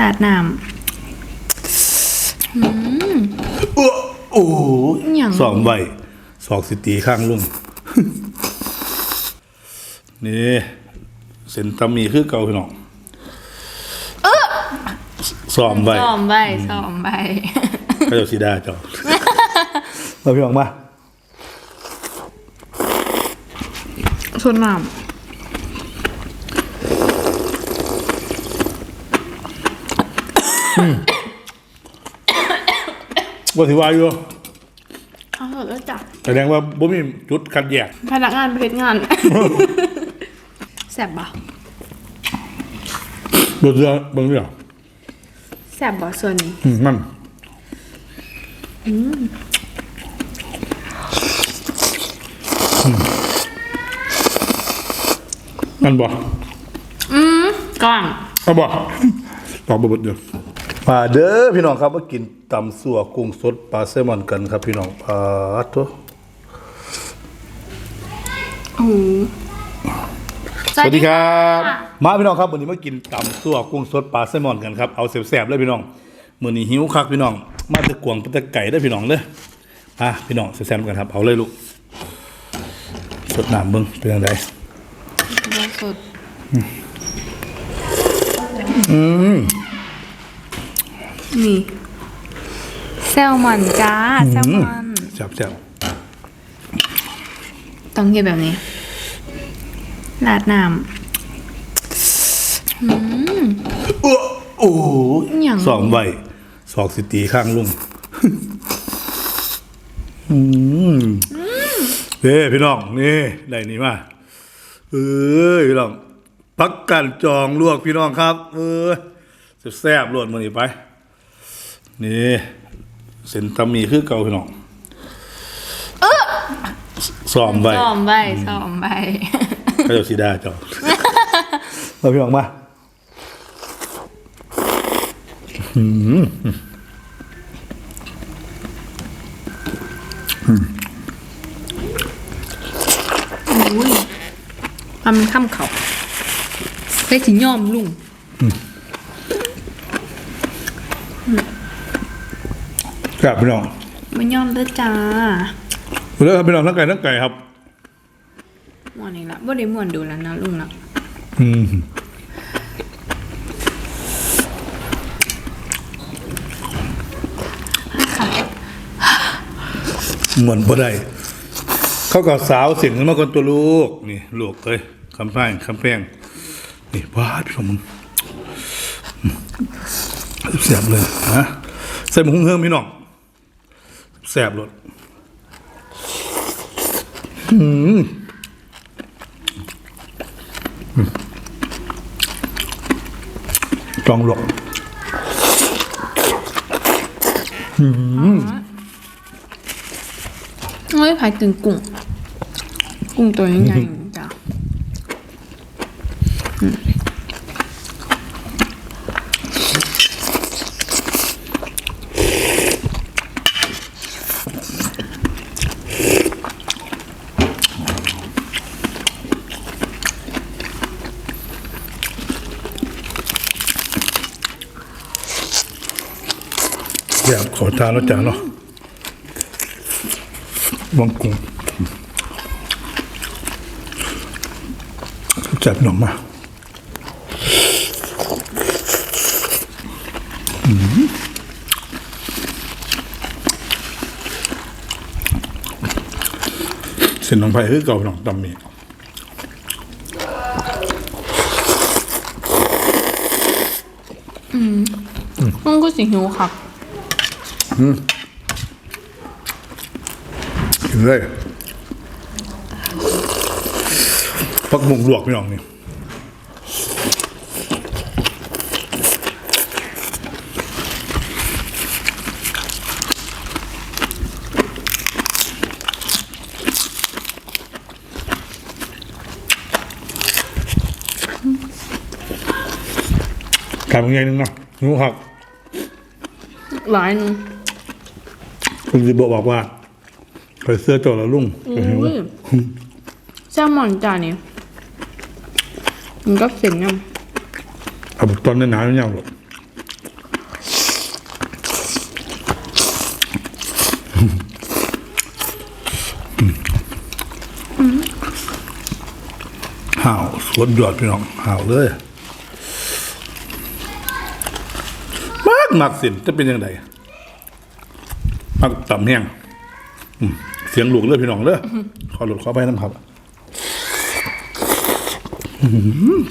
ราดน้อ้วโอ้โหำอย่างสองใบสองสิตีข้างลุง นี่เส้นตำหมีคือเก่าพี่น้องสองใบซ้อมใบซ้อมใบ ก็จะสีดาเจ้ามาพี่น้องมาชนน้ ว่าสิว่าอยู่ำเอาเถอะแล้วจ้ะแสดงว่าบ่มีจุดขัดแยกพนักงานเพชรงาน แสบบ่บนเรือเบางเรือแสบบ่ส่วนนี้อืมมันมันบ่อืมกล้างเอาบ่ตอบบทเดียว มาเด้อพี่น้องครับมากินตำสัวกุ้งสดปลาแซลมอนกันครับ พี่น้องปลาตัวโอ้โหสวัสดีครับ มาพี่น้องครับวันนี้มากินตำสัวกุ้งสดปลาแซลมอนกันครับเอาแซ่บๆเลยพี่น้องมื้อนี้หิวคักพี่น้อง มาแตะกวงไปแตะไก่เด้อพี่น้องเด้ออะพี่น้องแซ่บๆกันครับเอาเลยลูกสดน้ำเบิ่งเป็นจังไดล่าสุดอืม นี่แซลมอนจ้าแซลมอนแซ่บต้องเก็บแบบนี้ราดน้ๆอ้วโอ้โหอย่างสองใบสองสิตีข้างลุงอืมเฮ้พี่น้องนี่ได้นี่มาเอ้ยพี่น้องพักกันจองลวกพี่น้องครับ เออแซ่บๆรวดมือนี้ไป นี่เส้นตำหมีคือเก่าพี่น้องสอมใบำซ้อมใบซ้อมใบก็จะสีดาเจ้ามาพี่น้องมาอุ้ยทำมันข้ามเขาใส่สิย่อมลุง ครับพี่น้องมันย่อมเด้อจ้าเลิกครับพี่น้องทั้งไก่ทั้งไก่ครับม่วนอีกละบ่ได้ม่วนดูแล้วนะลุงนะอืมเหมือนบ่ได้เข้ากับสาวเสียงขึ้นมาคนตัวลูกนี่ลูกเอ้ยคำแพงคำแพงนี่ว้าดพี่น้องมึงอืมแสบเลยนะใส่หมูหุ้งเฮิมพี่น้อง แสบรสอืมจองหลอกเฮ้ยพายตึงกุ้ง กุ้งตัวใหญ่ๆจ้า แย่ขอทานแล้วจ้าเนาะวังกุ้งจับหน่อมาอืมเส้นน้องไผ่คือเก่าหนองตำหมีลุงก็สิหิวครับ อืมกินเลยปักมุงลวกพี่น้องนี่กลายเป็นไงนึงเนาะหนูหัก หลายหนึง คุณสิบอบอกว่าใส่เสื้อจอละลุ่งอืมแซลมอนจานนี้มันก็เสียงนะเอาตอนนี้หนาวยังหรอห่าวสวนยอดพี่น้องห่าวเลยมากมากสินจะเป็นยังไง มักต่ำแห้งอืมเสียงหลูกเลยพี่น้องเลยขอหลุดขอไปน้ำครับอื้อหือ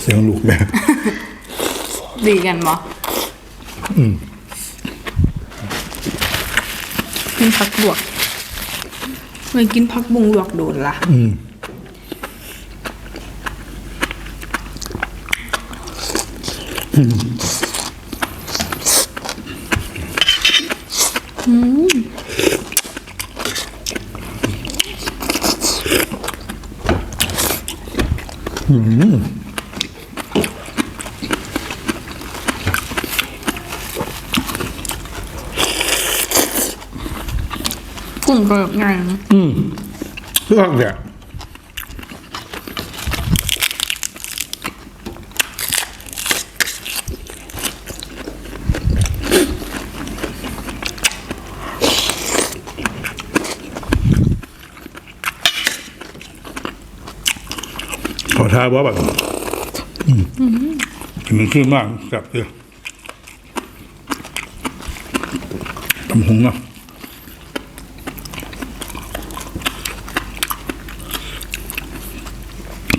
เสียงหลูกแม่ดีกันบ่กินผักลวกไม่กินผักบุงลวกโดนละ กุ้งก็ง่ายนะเรื่องเนี่ย ขอท้าว่าแบบกินมันขึ้นมากจับเลยตำหงเนาะ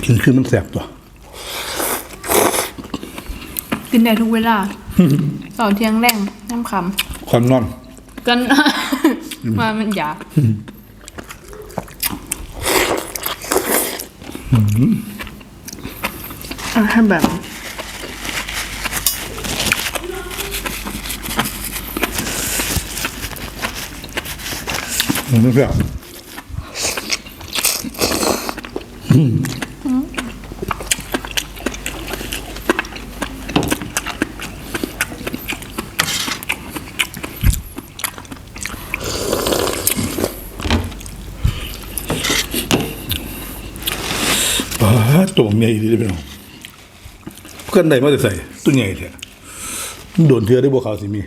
กินขึ้นมันแสบตัว กินได้ทุกเวลาตอนเที่ยงแรงน้ำคคอนนอนำกันมามันอยาก อะให้แบบมันไม่แสบป้าตัวใหญ่ดีเลยพี่น้องเพื่อนใดมาจะใส่ตัวใหญ่แท้โดนเทือได้บัวขาวสิมี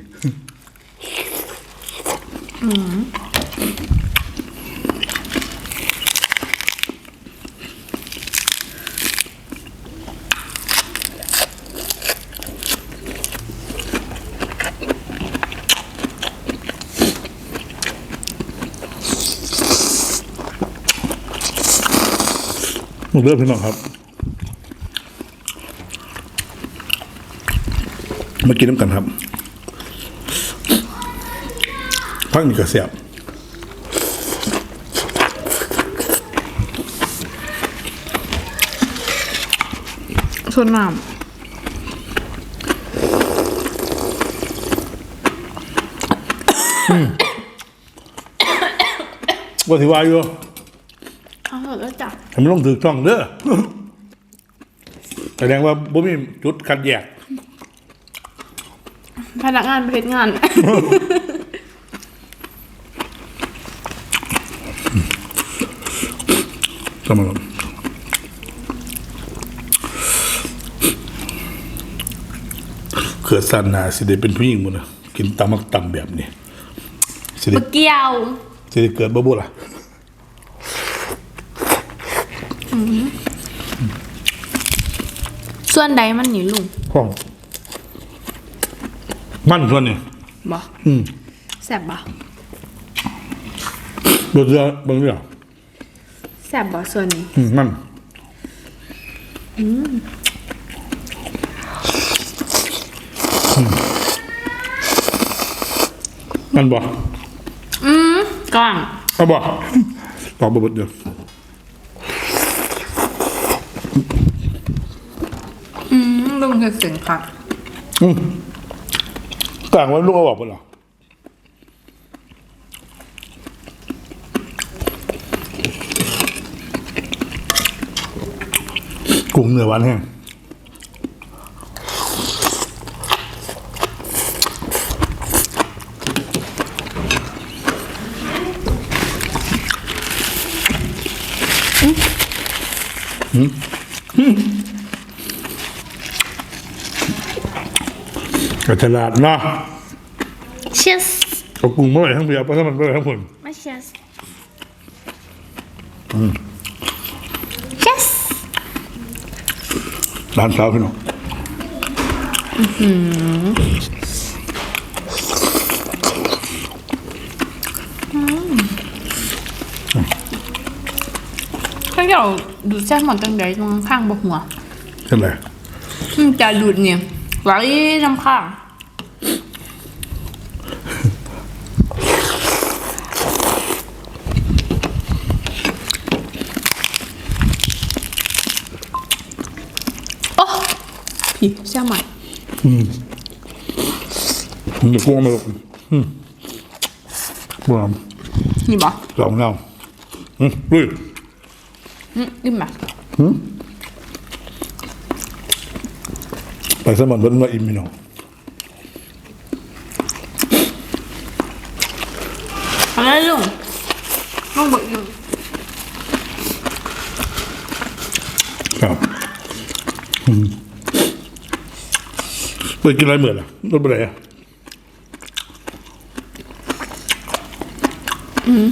หมดเรื่องพี่น้องครับ มากินน้ำกันครับพักนี่ก็เสียบส่วนน้ว่าสิวาอยู่ำเอาเถอะแล้วจับทำไมต้องถือช่องเด้อ แสดงว่าบ่มีจุดขัดแยก พนักงานประเภทงาน สมรมเขือสันนาสิได้เป็นผู้หญิงหมดนะกินตำมักตำแบบนี้สิได้ปะเกียวสิได้เกิดบ่บ่ล่ะส่วนใดมันหนีลุงห้อง มันส่วนนี้บ่อืมแสบบ่บนเรือเบางเรือแสบบ่ส่วนนี้อืมมันอืมมันบ่อืมกล้างเอาบ่ตอบบ่เบดเดียวอืมลุงคือเสียงคักอืม กลางไว่าลูกเอาออกบ่เหรอกุ้งเนื้อหวานแห้ง ก็ฉลาดเนาะเอากุ้งมาไว้ทั้งเบียร์ปลาแซลมอนไปไว้ทั้งผลมาเชียสเชสร้านเช้าพี่น้องเขาอยากดูดแซ่บหมดตั้งแต่ตรงข้างบกหัวเช่นไรอืมจะดูดเนี่ย ไหลน้ำข้างโอ้พี่แซ่บใหม่ผมจะกุ้งเอามาลง อืมบวมนี่บอกสองเงาอืมลุย อืมอิ่ม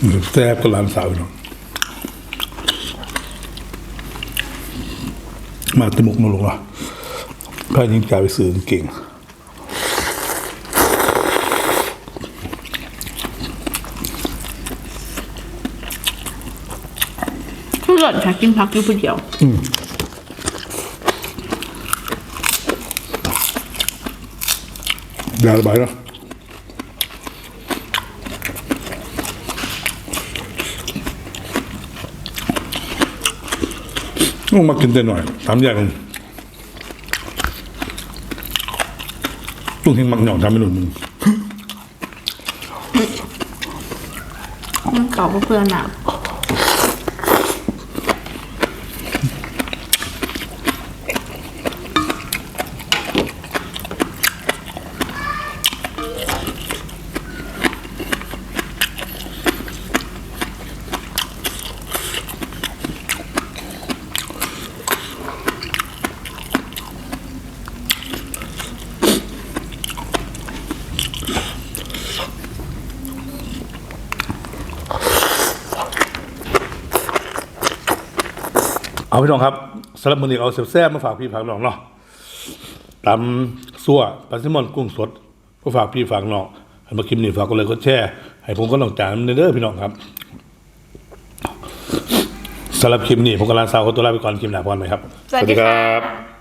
แบบปลาแซลมอนเพิ่นว่าอิ่มพี่น้องอะไรลุงลุงบอกอยู่ครับอืมไปกินอะไรเหมือนอะรถไปไหนอะแซ่บกับร้านสาวพี่น้องมาตะมุกมาลงละพายิงกายไปซื้อเก่งทุเรศค่ะกินพักอยู่คนเดียวยาระบายเนาะ ต้องมากินแต่หน่อยทำอย่างหนึ่งลุงเฮงมักหน่องทำไม่หนุนมึงมันเก่าเพื่อนหนั เอาพี่น้องครับสำหรับมือนี้เอาแซ่บๆมาฝากพี่ฝากน้องเนาะตำซั่วปลาซิมอนกุ้งสดมาฝากพี่ฝากน้องให้มาคลินนี่ฝากก็เลยก็แช่ให้ผมก็น้องจานเด้อพี่น้องครับสำหรับคลิปนี้ผมกำลังสาวขอตัวลาไปก่อนคลิปหน้าพรไหมครับ สวัสดีครับ